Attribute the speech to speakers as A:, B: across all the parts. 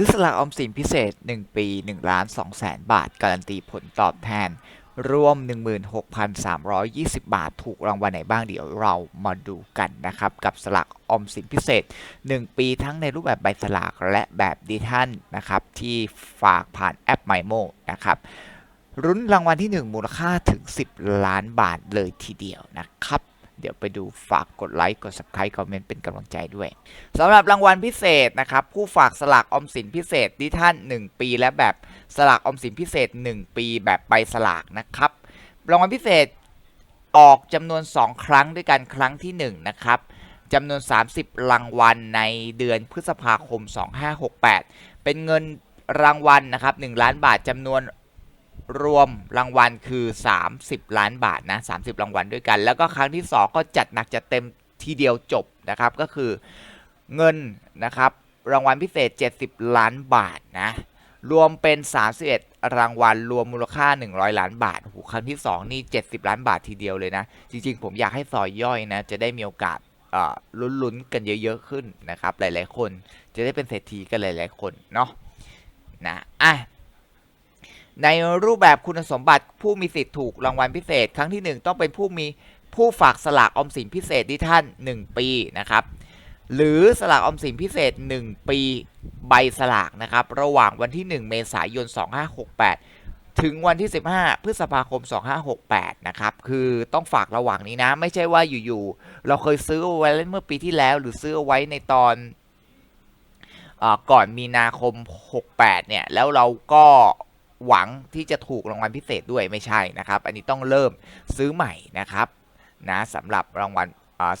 A: ซื้อสลากออมสินพิเศษ 1 ปี 1 ล้าน2แสนบาท การันตีผลตอบแทน รวม 16,320 บาท ถูกรางวัลไหนบ้างเดี๋ยวเรามาดูกันนะครับ กับสลากออมสินพิเศษ 1 ปีทั้งในรูปแบบใบสลากและแบบดิทัลนะครับ ที่ฝากผ่านแอป m y m o นะครับรุ้นรางวัลที่ 1 มูลค่าถึง 10 ล้านบาทเลยทีเดียวนะครับ เดี๋ยวไปดูฝากกดไลค์กด subscribe คอมเมนต์เป็นกำลังใจด้วยสำหรับรางวัลพิเศษนะครับ ผู้ฝากสลากอมสินพิเศษดิท่าน 1 ปี และแบบสลากออมสินพิเศษ 1 ปีแบบใบสลากนะครับรางวัลพิเศษออกจำนวน 2 ครั้งด้วยกันครั้งที่ 1 นะครับจำนวน 30 รางวัลในเดือนพฤษภาคม 2568 เป็นเงินรางวัลนะครับ1ล้านบาทจำนวน รวมรางวัลคือ 30 ล้านบาทนะ30 รางวัลด้วยกัน แล้วก็ครั้งที่ 2 ก็จัดหนักจัดเต็มทีเดียวจบนะครับก็คือเงินนะครับรางวัลพิเศษ 70 ล้านบาทนะรวมเป็น 31 รางวัลรวมมูลค่า 100 ล้านบาทโอ้โหครั้งที่ 2 นี่ 70 ล้านบาททีเดียวเลยนะ จริงๆ ผมอยากให้ซอยย่อยนะ จะได้มีโอกาสลุ้นๆ กันเยอะๆ ขึ้นนะครับ หลายๆ คนจะได้เป็นเศรษฐีกันหลายๆ คนเนาะนะอะ ในรูปแบบคุณสมบัติผู้มีสิทธิ์ถูกรางวัลพิเศษ ครั้งที่ 1 ต้องเป็นผู้มีผู้ฝากสลากออมสินพิเศษที่ท่าน 1 ปีนะครับหรือสลากออมสินพิเศษ 1 ปีใบสลากนะครับระหว่างวันที่ 1 เมษายน 2568 ถึงวันที่ 15 พฤษภาคม 2568 นะครับคือต้องฝากระหว่างนี้นะ ไม่ใช่ว่าอยู่ๆเราเคยซื้อไว้เมื่อปีที่แล้ว หรือซื้อไว้ในตอนอก่อนมีนาคม 68 เนี่ยแล้วเราก็ หวังที่จะถูกรางวัลพิเศษด้วยไม่ใช่นะครับ อันนี้ต้องเริ่มซื้อใหม่นะครับนะสำหรับรางวัล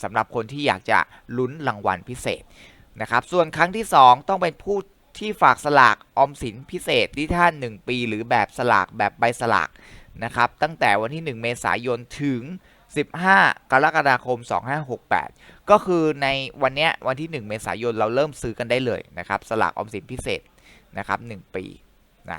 A: สำหรับคนที่อยากจะลุ้นรางวัลพิเศษนะครับส่วนครั้งที่ 2 ต้องเป็นผู้ที่ฝากสลากออมสินพิเศษที่ท่าน 1 ปี หรือแบบสลากแบบใบสลากนะครับตั้งแต่วันที่ 1 เมษายนถึง 15 กรกฎาคม 2568 ก็คือในวันเนี้ยวันที่ 1 เมษายนเราเริ่มซื้อกันได้เลยนะครับสลากออมสินพิเศษนะครับ 1 ปีนะ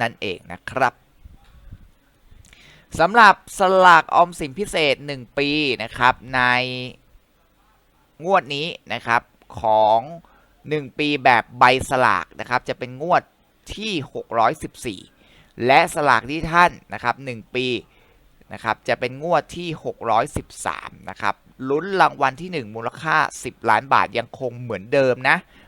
A: นั่นเองนะครับสำหรับสลากออมสินพิเศษ 1 ปีนะครับในงวดนี้นะครับของ 1 ปีแบบใบสลากนะครับจะเป็นงวดที่ 614 และสลากที่ท่านนะครับ 1 ปีนะครับจะเป็นงวดที่ 613 นะครับลุ้นรางวัลที่ 1 มูลค่า 10 ล้านบาทยังคงเหมือนเดิมนะ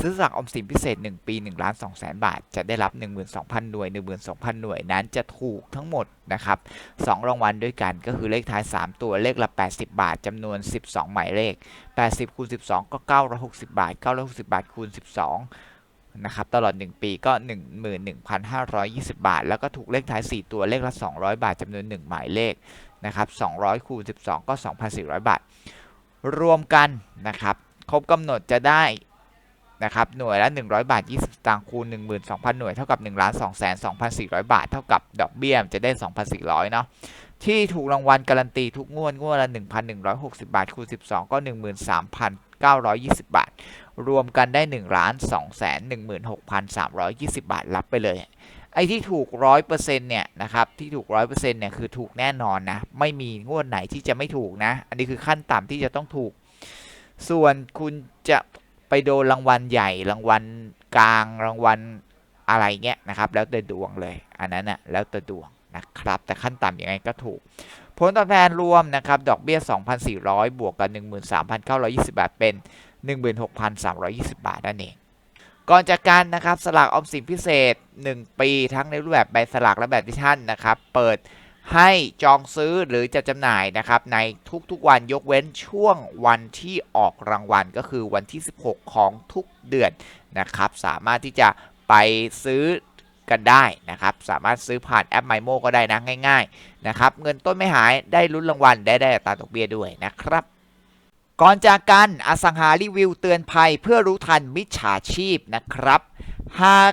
A: ซื้อสลากออมสินพิเศษ 1 ปี1ล้าน2แสนบาท จะได้รับ 12,000 หน่วย 12,000 หน่วยนั้นจะถูกทั้งหมดนะครับ2รางวัลด้วยกันก็คือเลขท้าย 3 ตัวเลขละ 80 บาทจำนวน 12 หมายเลข 80คูณ12 ก็ 960 บาท 960 บาทคูณ 12นะครับตลอด 1 ปีก็ 11,520 บาท แล้วก็ถูกเลขท้าย 4 ตัวเลขละ 200 บาทจำนวน 1 หมายเลขนะครับ200 คูณ 12 ก็ 2,400 บาท รวมกันนะครับ ครบกำหนดจะได้ นะครับหน่วยละ 100 บาท 20สตางค์คูณ 12,000 หน่วยเท่ากับ1ล้าน2 2 4 0 0 บาท เท่ากับดอกเบี้ยจะได้ 2,400 เนาะที่ถูกรางวัลการันตีทุกงวดงวดละ 1,160 บาทคูณ 12 ก็ 13,920 บาท รวมกันได้1ล้าน2 16,320 บาท รับไปเลย ไอ้ที่ถูก 100%เนี่ยนะครับที่ถูก 100%เนี่ยคือถูกแน่นอนนะไม่มีงวดไหนที่จะไม่ถูกนะ อันนี้คือขั้นต่ำที่จะต้องถูกส่วนคุณจะ ไปโดนรางวัลใหญ่รางวัลกลางรางวัลอะไรเงี้ยนะครับ แล้วแต่ดวงเลย อันนั้นนะแล้วแต่ดวงนะครับ แต่ขั้นต่ำยังไงก็ถูก ผลตอบแทนรวมนะครับ ดอกเบี้ย 2,400 บวกกัน13,920 บาท เป็น 16,320 บาทนั่นเอง ก่อนจากการนะครับ สลากออมสินพิเศษ 1 ปีทั้งในรูปแบบใบสลากและแบบดิชั่นนะครับ เปิด ให้จองซื้อหรือจะจำหน่ายนะครับในทุกๆวันยกเว้นช่วงวันที่ออกรางวัลก็คือวันที่ 16 ของทุกเดือนนะครับ สามารถที่จะไปซื้อกันได้นะครับ สามารถซื้อผ่านแอป MyMo ก็ได้นะง่าย ๆนะครับ เงินต้นไม่หายได้ลุ้นรางวัลได้ได้อัตราดอกเบี้ยด้วยนะครับ ก่อนจากกันอสังหารีวิวเตือนภัยเพื่อรู้ทันมิจฉาชีพนะครับ หาก